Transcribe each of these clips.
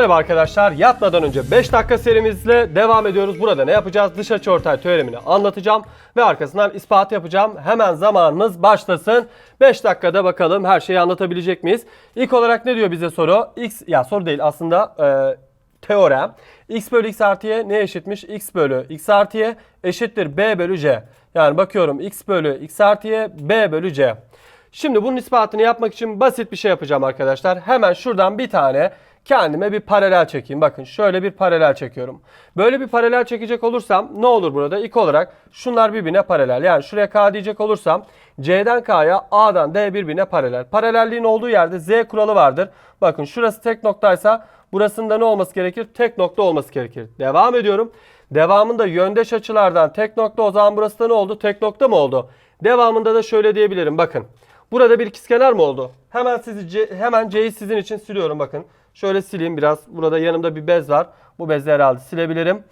Merhaba arkadaşlar. Yatmadan önce 5 dakika serimizle devam ediyoruz. Burada ne yapacağız? Dış açıortay teoremini anlatacağım ve arkasından ispat yapacağım. Hemen zamanımız başlasın. 5 dakikada bakalım her şeyi anlatabilecek miyiz? İlk olarak ne diyor bize soru? X ya soru değil aslında e, teorem. X bölü X artıya ne eşitmiş? X bölü X artıya eşittir B bölü C. Yani bakıyorum X bölü X artıya B bölü C. Şimdi bunun ispatını yapmak için basit bir şey yapacağım arkadaşlar. Hemen şuradan bir tane kendime bir paralel çekeyim. Bakın şöyle bir paralel çekiyorum. Böyle bir paralel çekecek olursam ne olur burada? İlk olarak şunlar birbirine paralel. Yani şuraya K diyecek olursam C'den K'ya A'dan D birbirine paralel. Paralelliğin olduğu yerde Z kuralı vardır. Bakın şurası tek noktaysa burasında ne olması gerekir? Tek nokta olması gerekir. Devam ediyorum. Devamında yöndeş açılardan tek nokta o zaman burası da ne oldu? Tek nokta mı oldu? Devamında da şöyle diyebilirim. Bakın. Burada bir ikizkenar mı oldu? Hemen sizi hemen C'yi sizin için siliyorum bakın. Şöyle sileyim biraz. Burada yanımda bir bez var. Bu bezi herhalde silebilirim.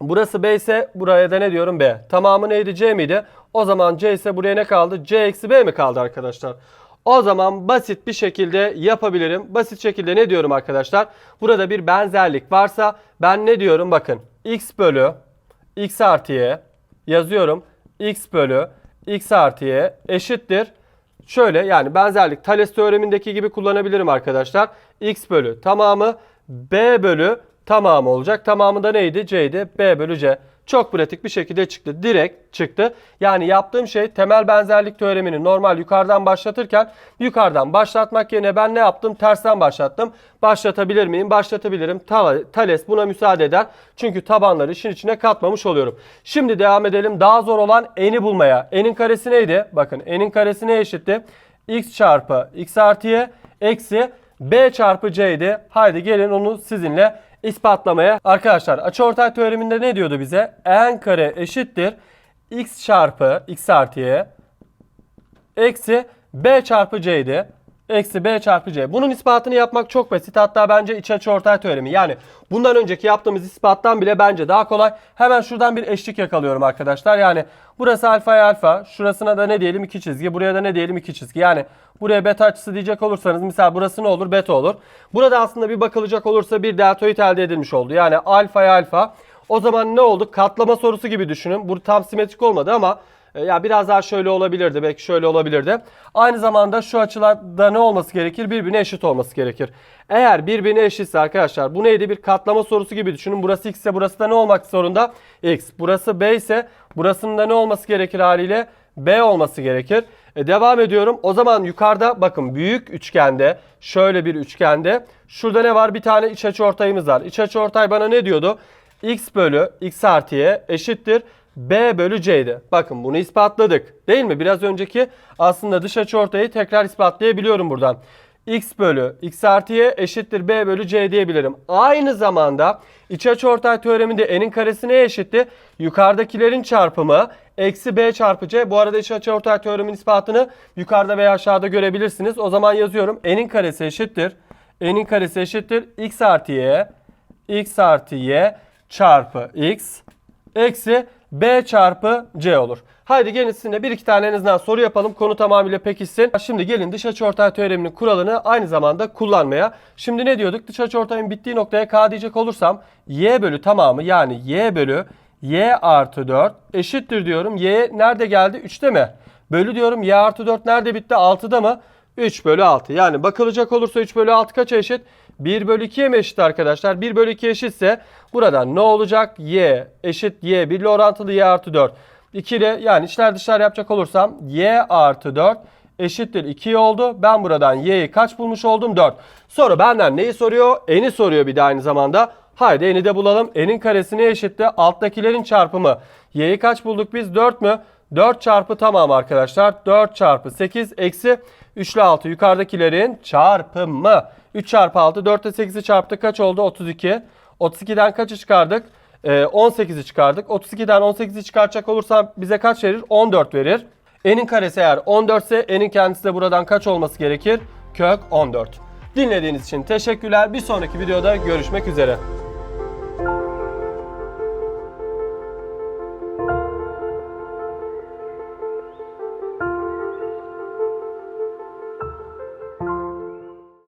Burası B ise buraya da ne diyorum B. Tamamı neydi C miydi? O zaman C ise buraya ne kaldı? C eksi B mi kaldı arkadaşlar? O zaman basit bir şekilde yapabilirim. Basit şekilde ne diyorum arkadaşlar? Burada bir benzerlik varsa ben ne diyorum? Bakın x bölü x artı y yazıyorum. x bölü x artı y eşittir. Şöyle yani benzerlik Thales teoremindeki gibi kullanabilirim arkadaşlar. X bölü tamamı b bölü tamamı olacak. Tamamı da neydi? C'ydi. B bölü C. Çok pratik bir şekilde çıktı. Direkt çıktı. Yani yaptığım şey temel benzerlik teoremini normal yukarıdan başlatırken yukarıdan başlatmak yerine ben ne yaptım? Tersten başlattım. Başlatabilir miyim? Başlatabilirim. Ta- Thales buna müsaade eder. Çünkü tabanları işin içine katmamış oluyorum. Şimdi devam edelim. Daha zor olan n'i bulmaya. N'in karesi neydi? Bakın n'in karesi ne eşitti? x çarpı x artı y eksi b çarpı c'ydi. Haydi gelin onu sizinle ispatlamaya. Arkadaşlar açıortay teoreminde ne diyordu bize? n kare eşittir x çarpı x artı y eksi b çarpı c'ydi. Eksi b çarpı c. Bunun ispatını yapmak çok basit. Hatta bence iç açıortay teoremi. Yani bundan önceki yaptığımız ispattan bile bence daha kolay. Hemen şuradan bir eşlik yakalıyorum arkadaşlar. Yani burası alfaya alfa. Şurasına da ne diyelim? 2 çizgi. Buraya da ne diyelim? 2 çizgi. Yani buraya beta açısı diyecek olursanız mesela burası ne olur? Beta olur. Burada aslında bir bakılacak olursa bir deltoid elde edilmiş oldu. Yani alfaya alfa. O zaman ne oldu? Katlama sorusu gibi düşünün. Bu tam simetrik olmadı ama e, ya biraz daha şöyle olabilirdi. Belki şöyle olabilirdi. Aynı zamanda şu açılarda ne olması gerekir? Birbirine eşit olması gerekir. Eğer birbirine eşitse arkadaşlar bu neydi? Bir katlama sorusu gibi düşünün. Burası x ise burası da ne olmak zorunda? x. Burası b ise burasının da ne olması gerekir haliyle? b olması gerekir. E, devam ediyorum. O zaman yukarıda bakın büyük üçgende şöyle bir üçgende şurada ne var? Bir tane iç açı ortayımız var. İç açı ortay bana ne diyordu? x bölü x artı y eşittir b bölü c'ydi. Bakın bunu ispatladık. Değil mi? Biraz önceki aslında dış açıortayı tekrar ispatlayabiliyorum buradan. x bölü x artı y eşittir b bölü c diyebilirim. Aynı zamanda iç açıortay teoreminde n'in karesi neye eşitti? Yukarıdakilerin çarpımı eksi b çarpı c. Bu arada iç açıortay teoremin ispatını yukarıda veya aşağıda görebilirsiniz. O zaman yazıyorum. n'in karesi eşittir. n'in karesi eşittir. x artı y x artı y çarpı x eksi b çarpı c olur. Haydi gelin sizinle bir iki tane en azından soru yapalım. Konu tamamıyla pekişsin. Şimdi gelin dış açıortay teoreminin kuralını aynı zamanda kullanmaya. Şimdi ne diyorduk? Dış açıortayın bittiği noktaya k diyecek olursam y bölü tamamı yani y bölü y artı 4 eşittir diyorum. y nerede geldi? 3'te mi? Bölü diyorum y artı 4 nerede bitti? 6'da mı? 3 bölü 6. Yani bakılacak olursa 3 bölü 6 kaça eşit? 1 bölü 2'ye mi eşit arkadaşlar? 1 bölü 2 eşitse buradan ne olacak? y eşit y 1 ile orantılı y artı 4. 2 ile yani içler dışlar yapacak olursam y artı 4 eşittir 2 oldu. Ben buradan y'yi kaç bulmuş oldum? 4. Soru benden neyi soruyor? N'i soruyor bir de aynı zamanda. Haydi n'i de bulalım. N'in karesi ne eşitti? Alttakilerin çarpımı. Y'yi kaç bulduk biz? 4 mü? 4 çarpı tamam arkadaşlar. 4 çarpı 8 eksi 3 ile 6 yukarıdakilerin çarpımı. 3 çarpı 6 4 ile 8'i çarptık kaç oldu? 32. 32'den kaçı çıkardık? Ee, 18'i çıkardık. 32'den 18'i çıkartacak olursam bize kaç verir? 14 verir. N'in karesi eğer 14 ise N'in kendisi de buradan kaç olması gerekir? Kök 14. Dinlediğiniz için teşekkürler. Bir sonraki videoda görüşmek üzere.